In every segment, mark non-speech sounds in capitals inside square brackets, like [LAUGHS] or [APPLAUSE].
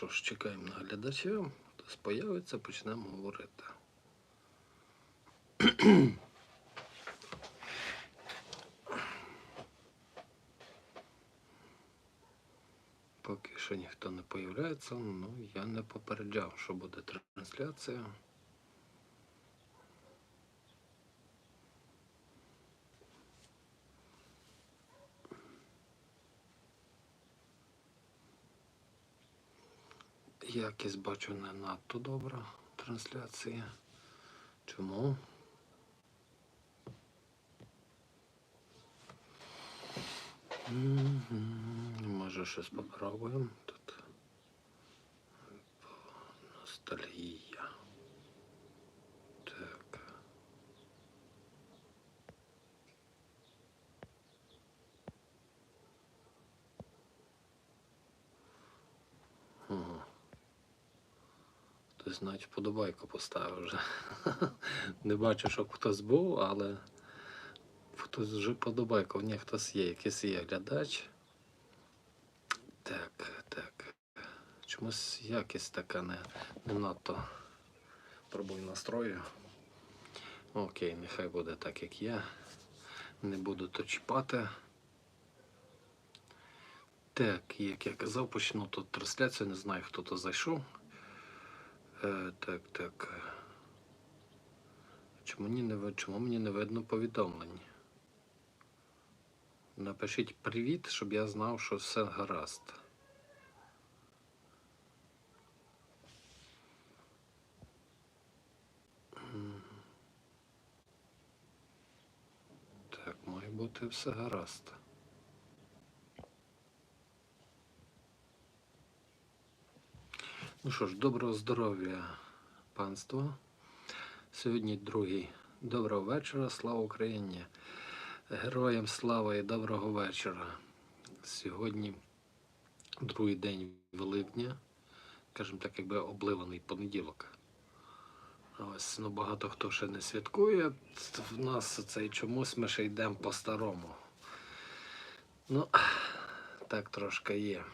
що ж, чекаємо на глядача. Хтось появиться, почнемо говорити. Поки що ніхто не появляється, ну я не попереджав, що буде трансляція. Якість бачу не надто добра трансляція. Чому? Може щось попробуємо тут. По Так. Ага. Хтось навіть вподобайку поставив вже. [LAUGHS] Не бачу, щоб хтось був, але хтось вже подобайку. Ні, хтось є, якийсь є глядач. Так, так. Чомусь якість така не, не надто. Пробую настрою. Окей, нехай буде так, як є. Не буду то чіпати. Так, як я казав, почну тут трансляцію, не знаю, хто то зайшов. Е, так, так. Чому не, чому мені не видно повідомлень? Напишіть привіт, щоб я знав, що все гаразд. Так, має бути все гаразд. Ну що ж, доброго здоров'я, панство. Сьогодні другий. Доброго вечора, слава Україні. Героям слава і доброго вечора. Сьогодні другий день Великдня, скажімо так, якби обливаний понеділок. Ось ну, багато хто ще не святкує. В нас цей чомусь ми ще йдемо по-старому. Ну, так трошки є.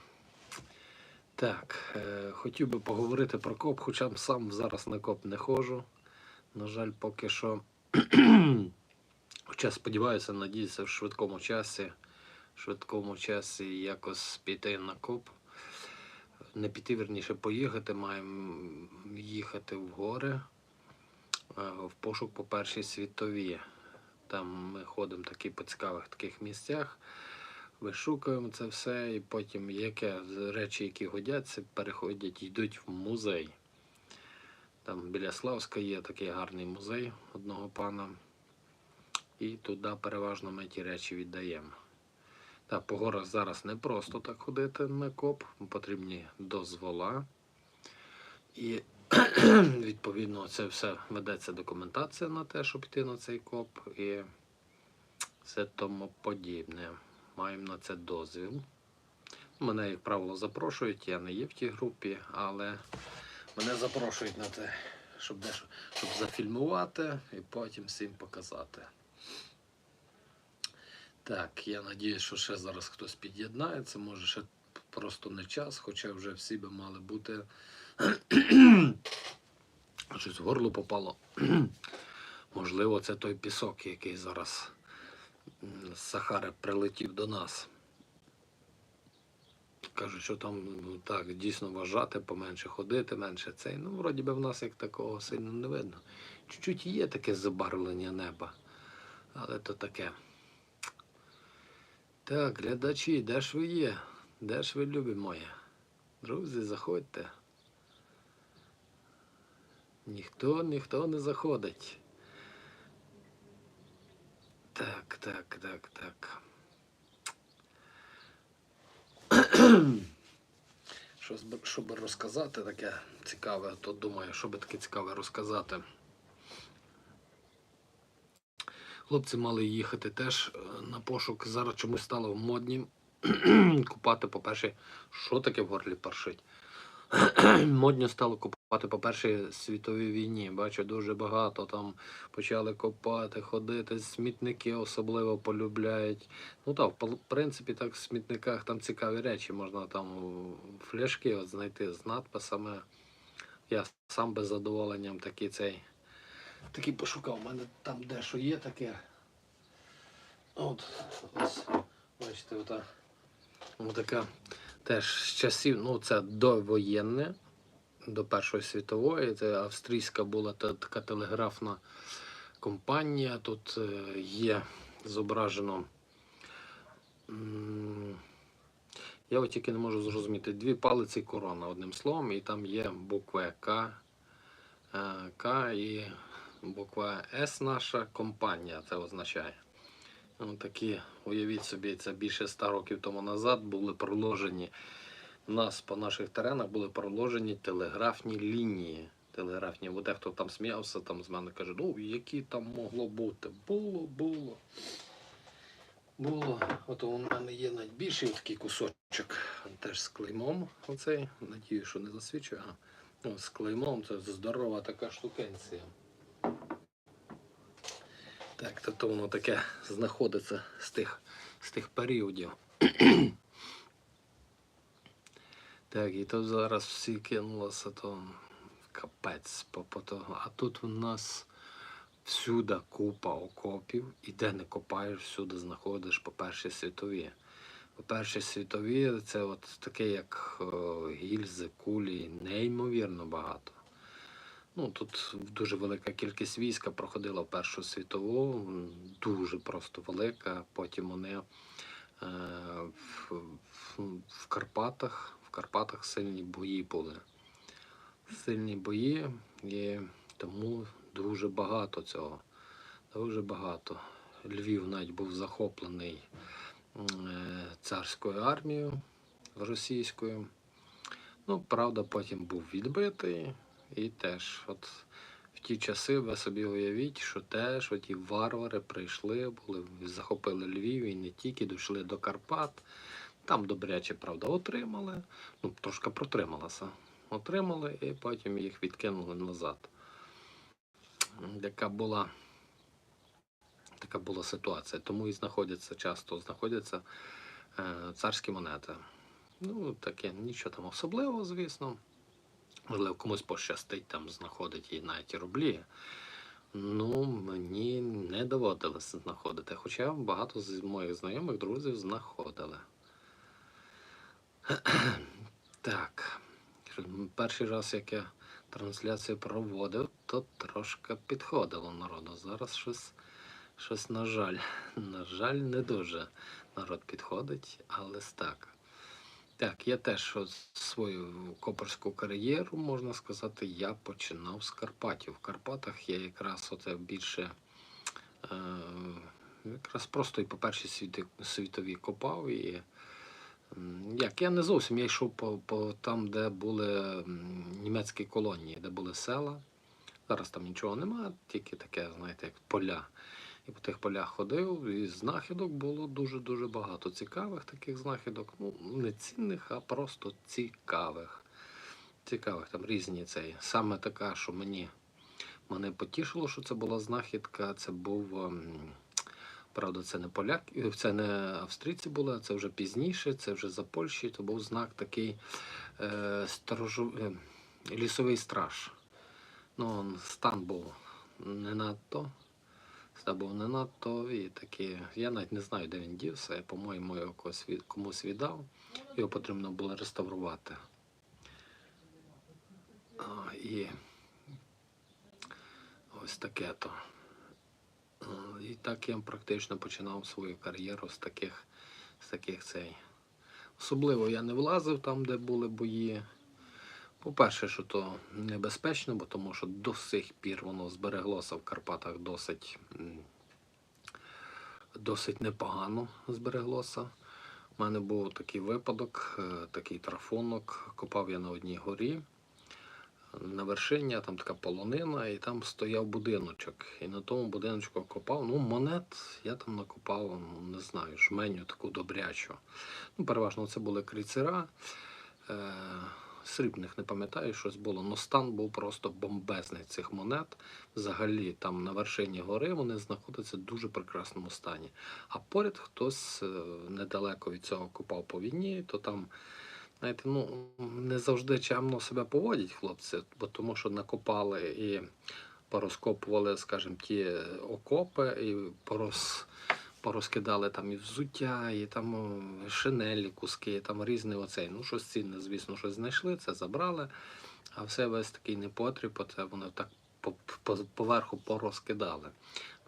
Так, е, хотів би поговорити про коп, хоча сам зараз на коп не ходжу. На жаль, поки що. [CLEARS THROAT] Хоча сподіваюся, надіюся, в швидкому часі, в швидкому часі якось піти на коп. Не піти, верніше, поїхати. Маємо їхати в гори е, в пошук по першій світовій. Там ми ходимо такі по цікавих таких місцях, вишукуємо це все, і потім яке речі, які годяться, переходять, йдуть в музей. Там біля Славська є такий гарний музей одного пана. І туди переважно ми ті речі віддаємо. Та по горах зараз не просто так ходити на коп, потрібні дозвола. І [CLEARS THROAT] відповідно це все ведеться документація на те, щоб йти на цей коп і все тому подібне. Маємо на це дозвіл. Мене, як правило, запрошують, я не є в тій групі, але мене запрошують на те, щоб, дещо, щоб зафільмувати і потім всім показати. Так, я надіюсь, що ще зараз хтось під'єднається. Може, ще просто не час, хоча вже всі би мали бути. Щось в горло попало. Можливо, це той пісок, який зараз з Сахари прилетів до нас. Кажуть, що там ну, так дійсно вважати, поменше ходити, менше цей. Ну, вроді би в нас як такого сильно не видно. Чуть-чуть є таке забарвлення неба, але то таке. Так, глядачі, де ж ви є? Де ж ви любі мої? Друзі, заходьте. Ніхто, ніхто не заходить. Так, так, так, так. [CLEARS THROAT] Щось би, розказати таке цікаве, то думаю, що би таке цікаве розказати. Хлопці мали їхати теж е, на пошук. Зараз чомусь стало моднім [CLEARS THROAT] купати, по-перше, що таке в горлі першить. [CLEARS THROAT] Модно стало копати по першій світовій війні. Бачу, дуже багато там почали копати, ходити, смітники особливо полюбляють. Ну так, в принципі, так в смітниках там цікаві речі. Можна там фляшки от знайти з надписами. Я сам без задоволенням такий цей. Такий пошукав. У мене там дещо є таке. От, ось, бачите, ота. Отака теж з часів, ну це довоєнне, до Першої світової. Це австрійська була така телеграфна компанія. Тут е, є зображено. Я от тільки не можу зрозуміти дві палиці корона одним словом, і там є буква К, е, К і буква С наша компанія це означає. Ну, такі, уявіть собі, це більше ста років тому назад були проложені у нас по наших теренах були проложені телеграфні лінії. Телеграфні, бо дехто там сміявся, там з мене каже, ну які там могло бути. Було, було. Було. От у мене є найбільший такий кусочок, теж з клеймом. Оцей. Надію, що не засвічує. Ага. Ну, з клеймом це здорова така штукенція. Так, тобто воно таке знаходиться з тих, з тих періодів. Так, і то зараз всі кинулося, то капець по. А тут у нас всюди купа окопів, і де не копаєш, всюди знаходиш по першій світові. По першій світові це от таке, як гільзи, кулі, неймовірно багато. Ну, тут дуже велика кількість війська проходила в Першу світову, дуже просто велика. Потім вони е, в, в, Карпатах, Карпатах сильні бої були. Сильні бої, і тому дуже багато цього. Дуже багато. Львів навіть був захоплений е, царською армією російською. Ну, правда, потім був відбитий. І теж, от в ті часи ви собі уявіть, що теж оті варвари прийшли, були, захопили Львів і не тільки дійшли до Карпат. Там добряче, правда, отримали. Ну, трошки протрималася. Отримали і потім їх відкинули назад. Яка була, така була ситуація. Тому і знаходяться часто знаходяться е, царські монети. Ну, таке, нічого там особливого, звісно. Можливо, комусь пощастить там знаходить і навіть і рублі. Ну, мені не доводилося знаходити. Хоча багато з моїх знайомих друзів знаходили. [CLEARS THROAT] Так. Перший раз, як я трансляцію проводив, то трошки підходило народу. Зараз щось, щось, на жаль, [LAUGHS] на жаль, не дуже народ підходить, але так. Так, я теж свою копарську кар'єру, можна сказати, я починав з Карпатів. В Карпатах я якраз оце більше е, якраз просто і по першій світи, світовій копав. І, як, я не зовсім я йшов по, по там, де були німецькі колонії, де були села. Зараз там нічого немає, тільки таке, знаєте, як поля. І по тих полях ходив, і знахідок було дуже-дуже багато. Цікавих таких знахідок. Ну, не цінних, а просто цікавих. Цікавих, там різні цей. Саме така, що мені мене потішило, що це була знахідка. Це був, ем, правда, це не поляк, це не австрійці були, це вже пізніше, це вже за Польщі. То був знак такий е, сторожу, е, лісовий страж. Ну, стан був не надто. Це був не надто і такі. Я навіть не знаю, де він дівся. Я, по-моєму, його комусь віддав. Його потрібно було реставрувати. І ось таке то. І так я практично починав свою кар'єру з таких, з таких цей. Особливо я не влазив там, де були бої. По-перше, що то небезпечно, бо тому що до сих пір воно збереглося в Карпатах досить, досить непогано збереглося. У мене був такий випадок, е, такий трафонок. Копав я на одній горі. На вершині там така полонина, і там стояв будиночок. І на тому будиночку копав. Ну, монет я там накопав, ну, не знаю, жменю таку добрячу. Ну, переважно це були крейцера. Е, срібних не пам'ятаю, щось було. Но стан був просто бомбезний цих монет. Взагалі, там на вершині гори вони знаходяться в дуже прекрасному стані. А поряд хтось е, недалеко від цього купав по війні, то там. Знаєте, ну не завжди чемно себе поводять хлопці, бо тому що накопали і порозкопували, скажімо, ті окопи і порос, порозкидали там і взуття, і там шинелі, куски, і там різне оцей. Ну, щось цінне, звісно, щось знайшли, це забрали. А все весь такий непотріб, оце вони так по, по, поверху порозкидали.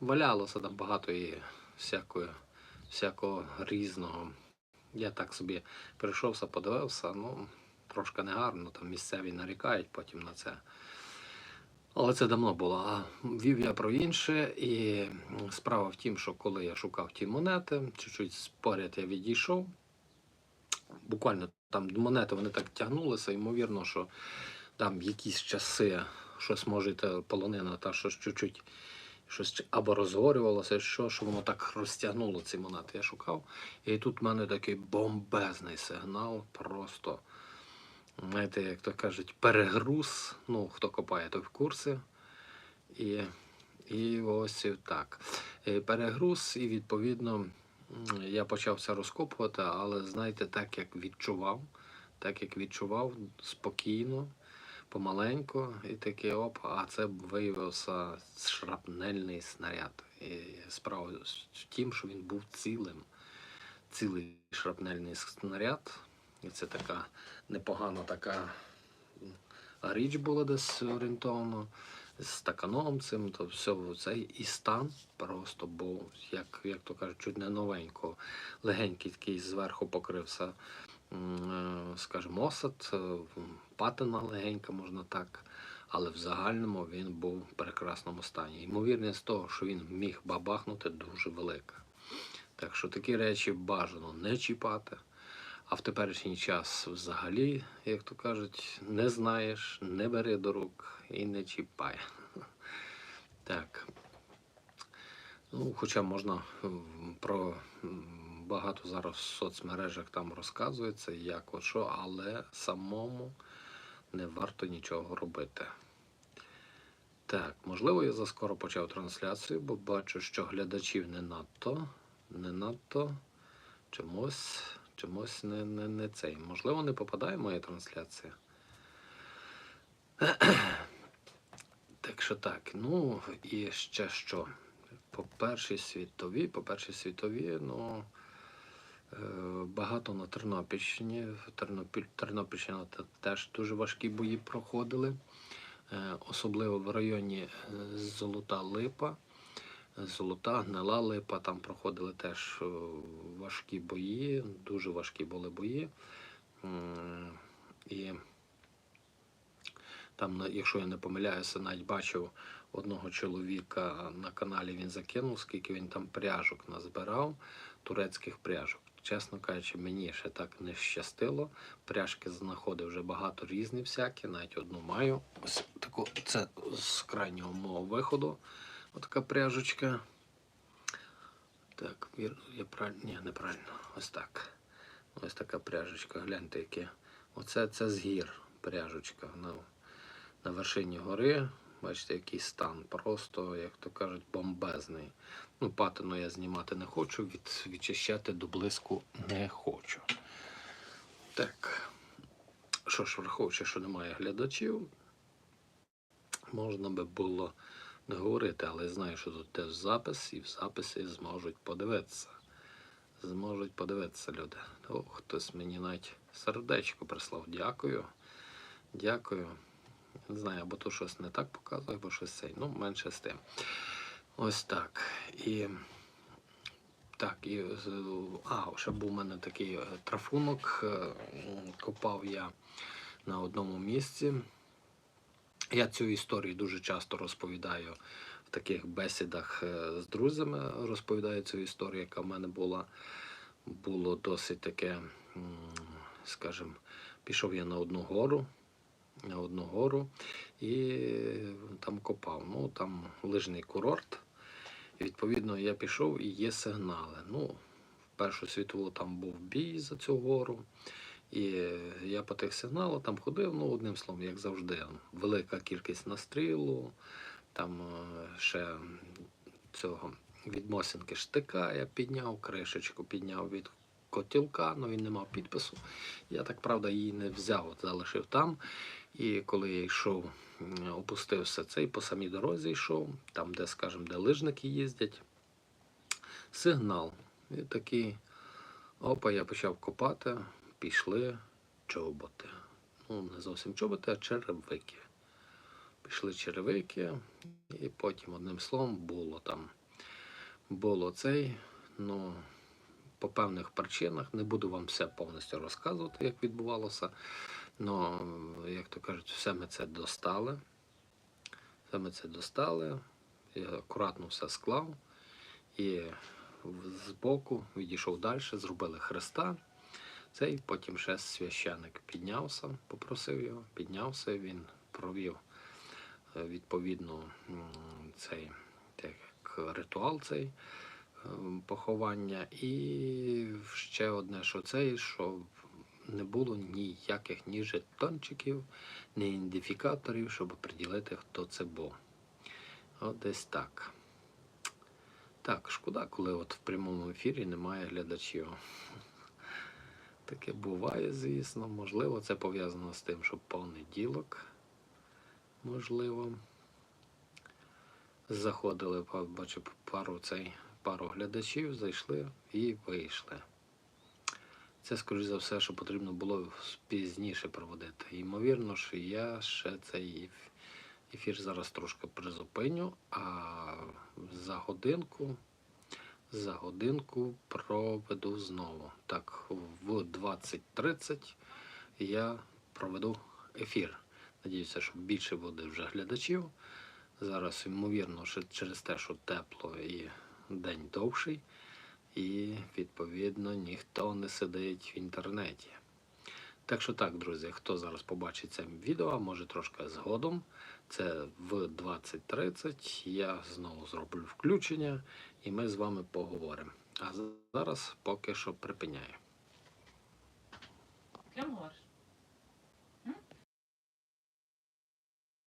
Валялося там багато і всякої, всякого різного. Я так собі прийшовся, подивився, ну, трошки негарно, там місцеві нарікають потім на це. Але це давно було. А вів я про інше, і справа в тім, що коли я шукав ті монети, чуть-чуть поряд я відійшов. Буквально там монети вони так тягнулися, ймовірно, що там якісь часи щось може полонина, та щось чуть-чуть щось або розгорювалося, що, що воно так розтягнуло ці монети. Я шукав. І тут в мене такий бомбезний сигнал, просто, знаєте, як то кажуть, перегруз. Ну, хто копає, той в курсі. І, і ось так. Е, Перегруз, і відповідно я почав це розкопувати, але знаєте, так як відчував, так як відчував спокійно, помаленьку, і таке оп, а це виявився шрапнельний снаряд. І справа в тім, що він був цілим. Цілий шрапнельний снаряд. І це така непогана така річ була десь орієнтовно з стаканом цим, то все цей і стан просто був, як, як то кажуть, чуть не новенько. Легенький такий зверху покрився, е, скажімо, осад, м, патина легенька, можна так. Але в загальному він був в прекрасному стані. Ймовірність того, що він міг бабахнути, дуже велика. Так що такі речі бажано не чіпати. А в теперішній час взагалі, як то кажуть, не знаєш, не бери до рук і не чіпай. [LAUGHS] Так. Ну, хоча можна про багато зараз в соцмережах там розказується, як от що, але самому не варто нічого робити. Так, можливо, я заскоро почав трансляцію, бо бачу, що глядачів не надто, не надто чомусь, чомусь не, не, не цей. Можливо, не попадає моя трансляція. [CLEARS THROAT] Так що так, ну і ще що. По першій світовій, по першій світовій, ну багато на Тернопільщині. Тернопіль, Тернопільщина теж дуже важкі бої проходили. Е, особливо в районі е, Золота Липа. Золота, гнила липа, там проходили теж е, важкі бої, дуже важкі були бої. І там, якщо я не помиляюся, навіть бачив одного чоловіка на каналі, він закинув, скільки він там пряжок назбирав, турецьких пряжок. Чесно кажучи, мені ще так не щастило. Пряжки знаходив вже багато різні всякі, навіть одну маю. Ось таку, це з крайнього мого виходу. Отака пряжечка. Так, я правильно. Ні, неправильно. Ось так. Ось така пряжечка. Гляньте, яке. Оце це з гір пряжечка. На, на вершині гори. Бачите, який стан. Просто, як то кажуть, бомбезний. Ну, патину я знімати не хочу, від, відчищати до блиску не хочу. Так. Що ж, враховуючи, що немає глядачів, можна би було не говорити, але я знаю, що тут теж запис, і в записі зможуть подивитися. Зможуть подивитися люди. О, хтось мені навіть сердечко прислав. Дякую. Дякую. Не знаю, або то щось не так показує, або щось цей. Ну, менше з тим. Ось так. І так, і а, ще був у мене такий е, трафунок. е, Копав я на одному місці. Я цю історію дуже часто розповідаю в таких бесідах е, з друзями. Розповідаю цю історію, яка в мене була. Було досить таке, скажімо, пішов я на одну гору, на одну гору і там копав. Ну, там лижний курорт. І відповідно я пішов і є сигнали. Ну, в Першу світову там був бій за цю гору. І я по тих сигналах там ходив, ну, одним словом, як завжди, велика кількість настрілу, там е, ще цього від Мосінки штика я підняв, кришечку підняв від котілка, але він не мав підпису. Я так правда її не взяв, от залишив там. І коли я йшов, опустився цей, по самій дорозі йшов, там, де, скажімо, де лижники їздять, сигнал. І такий, опа, я почав копати, пішли чоботи. Ну, не зовсім чоботи, а черевики. Пішли черевики, і потім, одним словом, було там. Було цей, ну, по певних причинах. Не буду вам все повністю розказувати, як відбувалося. Ну, як то кажуть, все ми це достали. Все ми це достали. Я акуратно все склав. І збоку відійшов далі, зробили хреста. Цей потім ще священик піднявся, попросив його, піднявся, він провів е, відповідно цей так, ритуал цей поховання. І ще одне, що цей, що не було ніяких ні жетончиків, ні ідентифікаторів, щоб приділити, хто це був. От десь так. Так, шкода, коли от в прямому ефірі немає глядачів. Таке буває, звісно. Можливо, це пов'язано з тим, що понеділок. Можливо. Заходили, бачу, пару цей, пару глядачів, зайшли і вийшли. Це, скоріш за все, що потрібно було пізніше проводити. Ймовірно, що я ще цей ефір зараз трошки призупиню, а за годинку, за годинку проведу знову. Так, в 20.30 я проведу ефір. Надіюся, що більше буде вже глядачів. Зараз, ймовірно, що через те, що тепло і день довший, і відповідно ніхто не сидить в інтернеті. Так що так, друзі, хто зараз побачить це відео, може трошки згодом, це в 20.30 я знову зроблю включення і ми з вами поговоримо. А зараз поки що припиняю. Прям говориш?